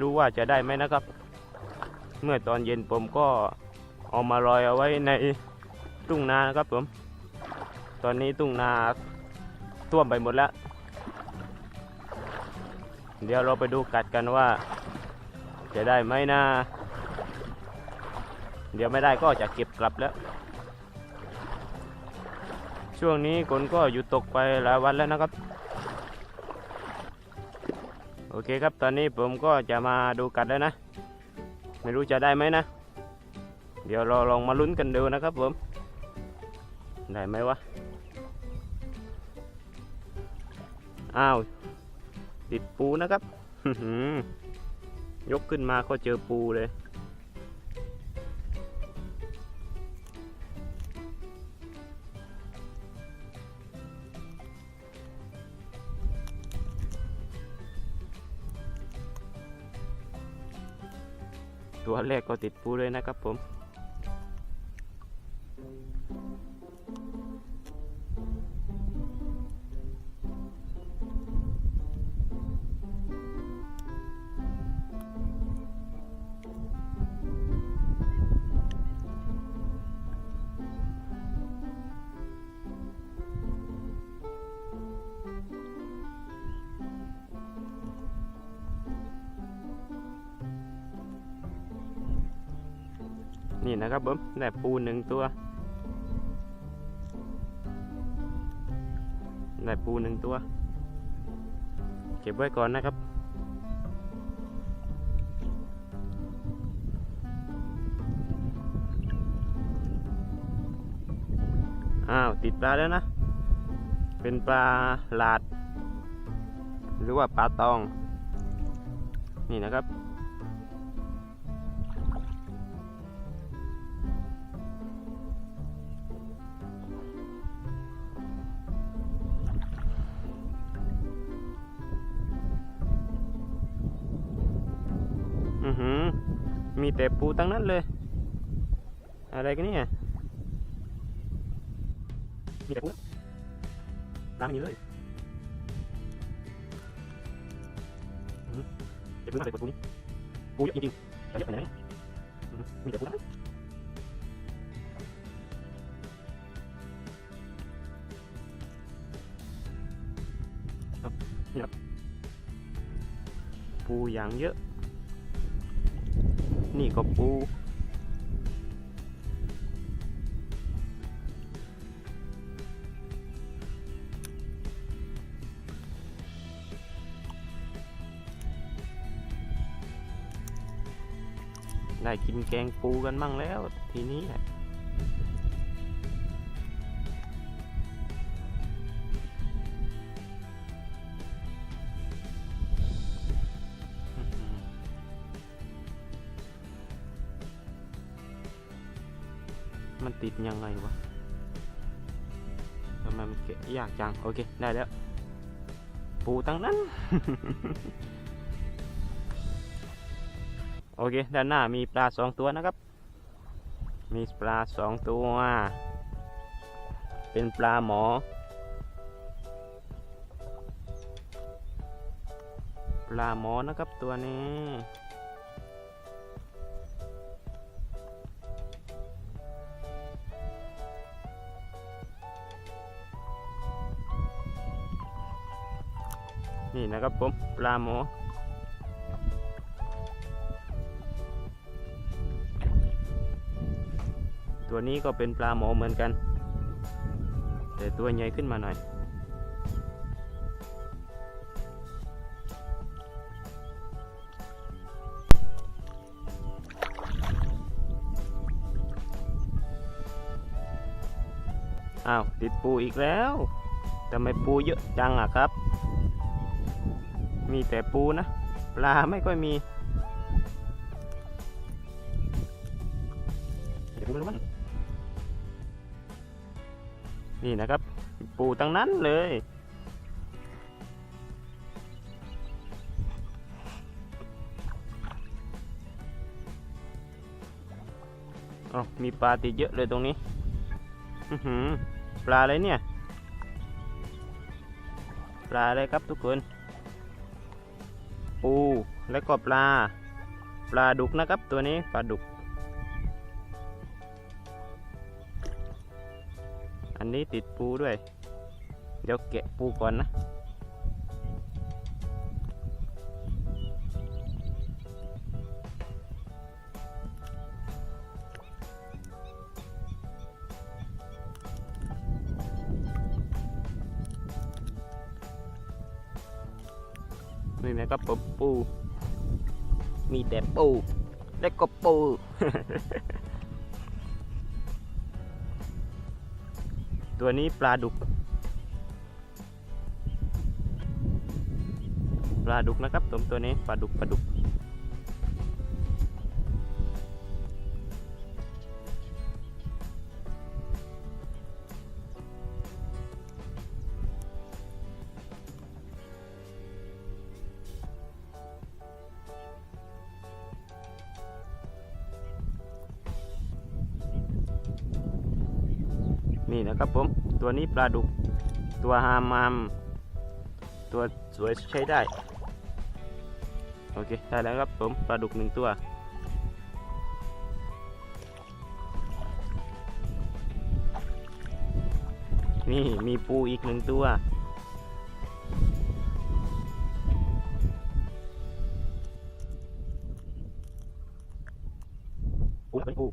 รู้ว่าจะได้ไหมนะครับ เมื่อตอนเย็นผมก็เอามาลอยเอาไว้ในทุ่งนานะครับผม ตอนนี้ทุ่งนาท่วมไปหมดแล้ว เดี๋ยวเราไปดูกัดกันว่า จะได้ไหมนะ เดี๋ยวไม่ได้ก็จะเก็บกลับแล้ว ช่วงนี้ฝนก็หยุดตกไปหลายวันแล้วนะครับ อเคครับตอนนี้ผมก็จะมาดูกัดแล้วนะ ไม่รู้จะได้ไหมนะ เดี๋ยวเราลองมาลุ้นกันดูนะครับผม ได้ไหมวะ อ้าว ติดปูนะครับ ยกขึ้นมาก็เจอปูเลย ตัวแรกก็ติดปูเลยนะครับผม นี่นะครับผมได้ปูหนึ่งตัวได้ปูหนึ่งตัว เก็บไว้ก่อนนะครับ อ้าว ติดปลาแล้วนะ เป็นปลาหลาด หรือว่าปลาตอง นี่นะครับ มีแต่ปูตั้งนั้นเลย อะไรกันเนี่ยมีแต่ปูน้ำมีเลยอื้อหือเดี๋ยวปูน่าจะเปิดปูนี้ปูเยอะจริงๆเยอะไปไหนอื้มีแต่ปูนะครับนี่ครับปูอย่างเยอะ นี่ก็ปูได้กินแกงปูกันมั่งแล้วทีนี้ มันติดยังไงวะทำไมมันเกะยากจัง โอเค ได้แล้ว ปูตั้งนั้น โอเค ด้านหน้ามีปลาสองตัวนะครับ มีปลาสองตัว เป็นปลาหมอ ปลาหมอนะครับตัวนี้ นี่นะครับผมปลาหมอตัวนี้ก็เป็นปลาหมอเหมือนกัน แต่ตัวใหญ่ขึ้นมาหน่อยอ้าวติดปูอีกแล้วทำไมปูเยอะจังอะครับ มีแต่ปูนะ ปลาไม่ค่อยมีเดี๋ยวดูแล้มันนี่นะครับ ปูตั้งนั้นเลยอ๋อมีปลาติดเยอะเลยตรงนี้ปลาอะไรเนี่ย ปลาอะไรครับทุกคน ปูและก็ปลา ปลาดุกนะครับตัวนี้ปลาดุก อันนี้ติดปูด้วย เดี๋ยวแกะปูก่อนนะ นี่นะครับผมปู มีแต่ปู และก็ปู ตัวนี้ปลาดุก ปลาดุกนะครับผมตัวนี้ปลาดุกปลาดุก นี่นะครับผม ตัวนี้ปลาดุก ตัวฮามามตัวสวยใช้ได้ โอเค ได้แล้วครับผมปลาดุกหนึ่งตัว นี่มีปูอีกหนึ่งตัวปูเป็นปู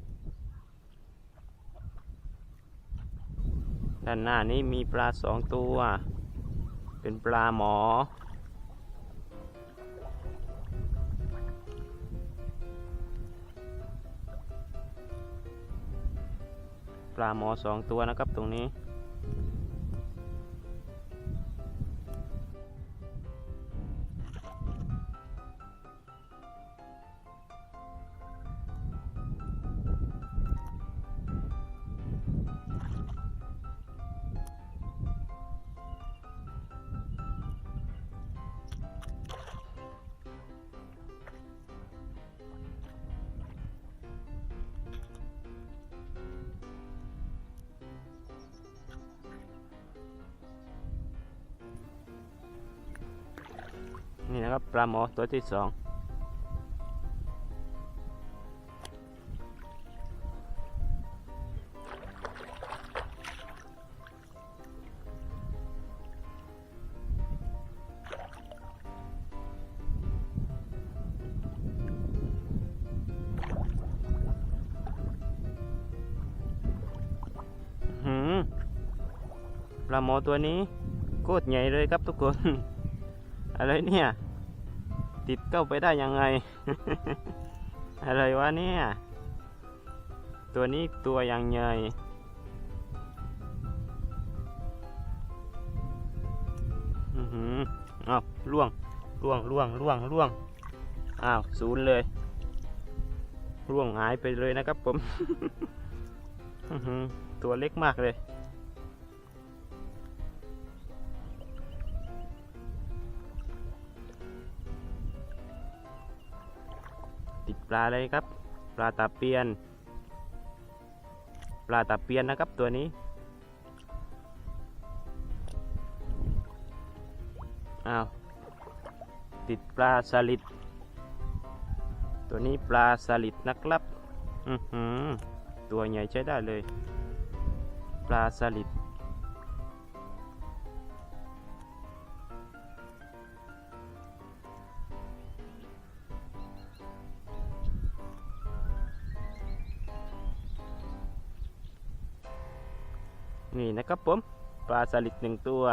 านหน้านี้มีปลาสองตัว เป็นปลาหมอ ปลาหมอสองตัวนะครับตรงนี้ นี่นะครับปลาหมอตัวที่สองหืมปลาหมอตัวนี้โคตรใหญ่เลยครับทุกคน อะไรเนี่ย ติดเข้าไปได้ยังไง อะไรวะเนี่ย ตัวนี้ตัวยังใหญ่อื้อหืออ้าวล่วงล่วงล่วงล่วงล่วงอ้าวศูนย์เลยล่วงหายไปเลยนะครับผม ตัวเล็กมากเลย ลาเลยครับ ปลาตาเปียน ปลาตาเปียนนะครับตัวนี้อ้าวติดปลาสลิด ตัวนี้ปลาสลิดนะครับ อือหือตัวใหญ่ใช้ได้เลย ปลาสลิด นี่นะครับผม ปลาสลิดหนึ่งตัว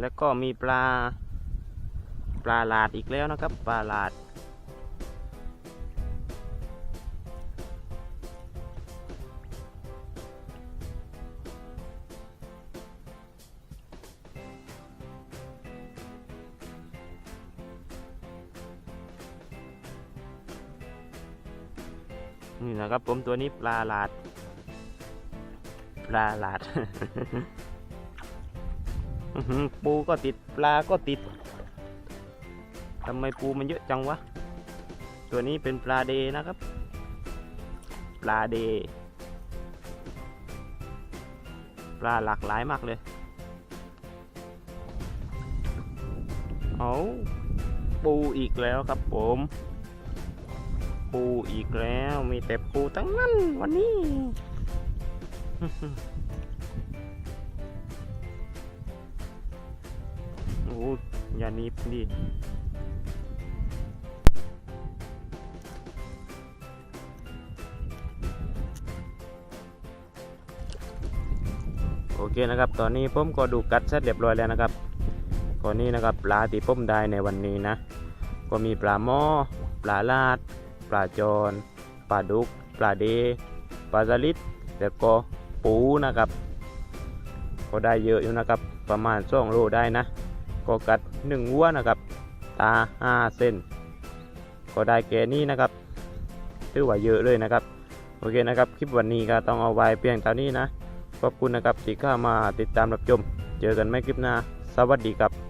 แล้วก็มีปลา ปลาหลาดอีกแล้วนะครับ ปลาหลาด นะครับ ผมตัวนี้ปลาหลาด ปลาหลาดปูก็ติดปลาก็ติดทำไมปูมันเยอะจังวะ ตัวนี้เป็นปลาเดนะครับ ปลาเด ปลาหลากหลายมากเลยอ๋อเอาปูอีกแล้วครับผม ปูอีกแล้ว มีแต่ปูทั้งนั้นวันนี้ โอ้ยอย่าหนีบดิโอเคนะครับ ตอนนี้ผมก็ดูกัดเสร็จเรียบร้อยแล้วนะครับก่อนนี้นะครับปลาที่ผมได้ในวันนี้นะ ก็มีปลาหม้อ ปลาลาด ปลาจอนปลาดุก ปลาเด ปลาสลิดแล้วก็ปูนะครับ ก็ได้เยอะอยู่นะครับ ประมาณสองโลได้นะ ก็กัดหนึ่งวัวนะครับ ตาห้าเส้น ก็ได้แก่นี้นะครับถือว่าเยอะเลยนะครับ โอเคนะครับ คลิปวันนี้ก็ต้องเอาไว้เพียงเท่านี้นะ ขอบคุณนะครับที่เข้ามาติดตามรับชม เจอกันไม่คลิปหน้า สวัสดีครับ